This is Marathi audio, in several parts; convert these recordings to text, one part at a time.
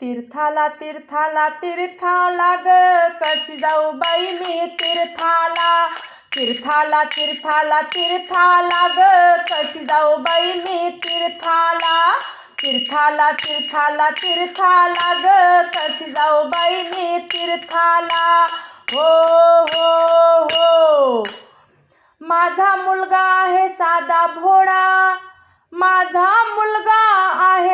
तीर्थाला तीर्थाला तीर्थाला ग. कशी जाऊ बाई मी तीर्थाला? तीर्थाला तीर्थाला तीर्थाला ग. कशी जाऊ बाई मी तीर्थाला? तीर्थाला तीर्थाला तीर्थाला ग. कशी जाऊ बाई मी तीर्थाला? हो हो हो. माझा मुलगा आहे साधा भोळा. माझा मुलगा आहे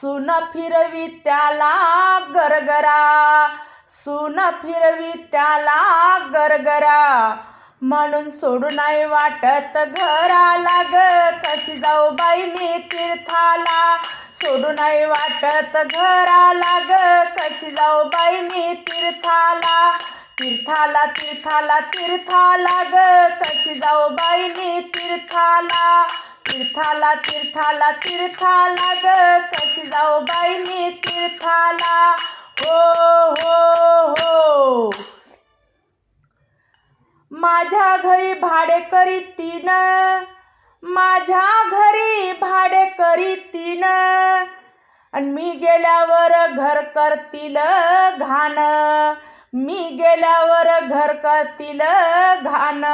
सुन फिरवी त्याला गरगरा. सुन फिरवी त्याला गरगरा. म्हणून सोडू नाही वाटत घराला ग. कशी जाऊ बाई मी तीर्थाला? सोडू नाही वाटत घराला ग. कशी जाऊ बाई मी तीर्थाला? तीर्थाला तीर्थाला तीर्थाला ग. कशी जाऊ बाई मी तीर्थाला? तीर्थाला तीर्थाला तीर्थाला ग. कशी जाऊ बाई मी तीर्थाला? हो हो हो. माझ्या घरी भाडेकरी तीन. माझ्या घरी भाडेकरी तीन. आणि मी गेल्यावर घर करतील घाण. मी गेल्यावर घर करतील घाण.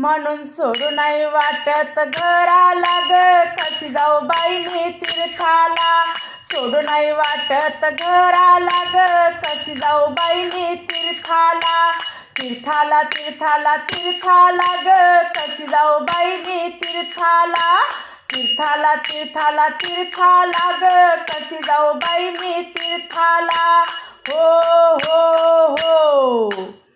म्हणून सोडू नाही वाटत. घराला ग कशी जाऊ बाई मी तीर्थाला? सोडू नाही वाटत. घराला ग कशी जाऊ बाई मी तीर्थाला? तीर्थाला तीर्थाला तीर्थाला ग कशी जाऊ बाई मी तीर्थाला? तीर्थाला तीर्थाला तीर्थाला ग कशी जाऊ बाई मी तीर्थाला? हो हो हो.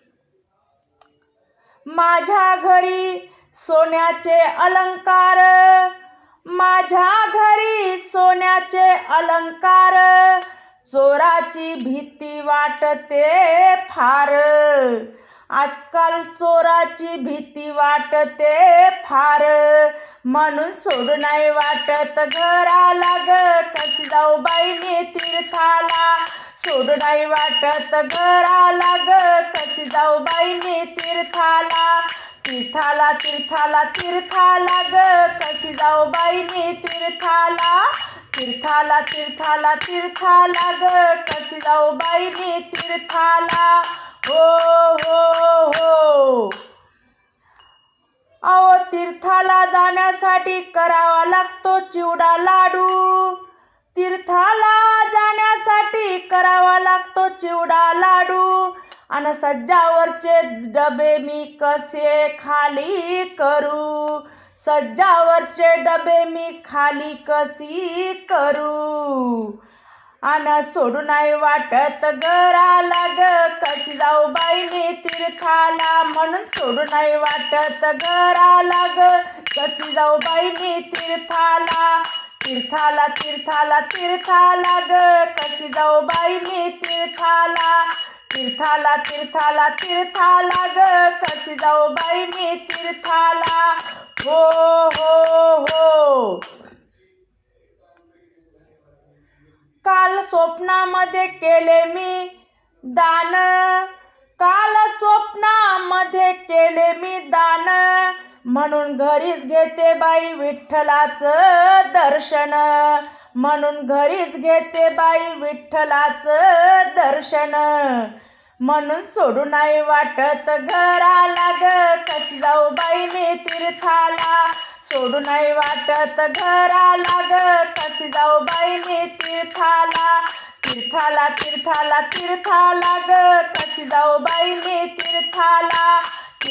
माझ्या घरी सोन्याचे अलंकार. माझ्या घरी सोन्याचे अलंकार. चोराची भीती वाटते फार. आजकाल चोराची भीती वाटते फार. म्हणून सोडू नाही वाटत घराला ग. कशी जाऊ बाईने तीर्थाला? सोडू वाटत घराला ग कशी जाऊ बाईने तीर्थाला. तीर्थाला तीर्थाला तीर्थाला ग कशी जाऊ बाईने तीर्थाला. तीर्थाला तीर्थाला तीर्थाला ग कशी जाऊ बाईने तीर्थाला. हो हो हो. अहो तीर्थाला जाण्यासाठी करावा लागतो चिवडा लाडू. तीर्थाला जाण्यासाठी करावा लागतो चिवडा लाडू. आणि सज्जावरचे डबे मी कसे खाली करू? सज्जावरचे डबे मी खाली कशी करू? आन सोडू नाही वाटत घराला ग. कशी जाऊ बाईने तीर्थाला? म्हणून सोडू नाही वाटत घराला ग. कशी जाऊ बाईने तीर्थाला? तीर्थाला तीर्थाला तीर्थाला ग. कशी जाऊ बाई मी तीर्थाला? तीर्थाला तीर्थाला तीर्थाला ग. कशी जाऊ बाई मी तीर्थाला? हो हो हो. काल स्वप्नामध्ये केले मी दान. काल स्वप्नामध्ये केले मी म्हणून घरीच घेते बाई विठ्ठलाचं दर्शन. म्हणून घरीच घेते बाई विठ्ठलाचं दर्शन. म्हणून सोडू नाही वाटत घराला ग. कशी जाऊ बाई मी तीर्थाला? सोडू नाही वाटत घराला ग. कशी जाऊ बाई मी तीर्थाला? तीर्थाला तीर्थाला तीर्थाला ग. कशी जाऊ बाई मी तीर्थाला?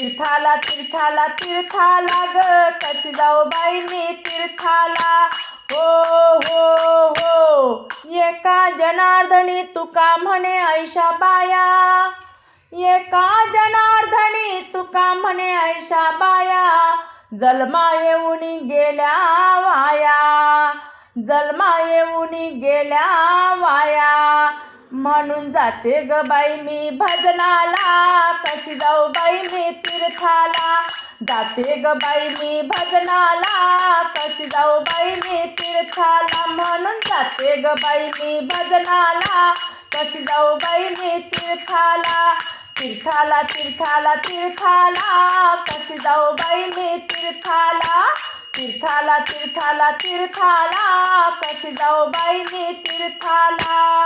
तीर्थाला तीर्थाला तीर्थाला ग. कशी जाऊ बाई मी तीर्थाला? हो हो हो. एका जनार्दनी तुका म्हणे ऐशा बाया. एका जनार्दनी तुका म्हणे ऐशा बाया. जलमा येऊन गेल्या वाया. जलमा येऊन गेल्या वाया. म्हणून जाते ग बाई मी भजनाला. कशी जाऊ बाई मी तीर्थाला. जाते ग बाई मी भजनाला. कशी जाऊ बाई मी तीर्थाला. म्हणून जाते ग बाई मी भजनाला. कशी जाऊ बाई मी तीर्थाला. तीर्थाला तीर्थाला तीर्थाला. कशी जाऊ बाई मी तीर्थाला. तीर्थाला तीर्थाला तीर्थाला. कशी जाऊ बाई मी तीर्थाला.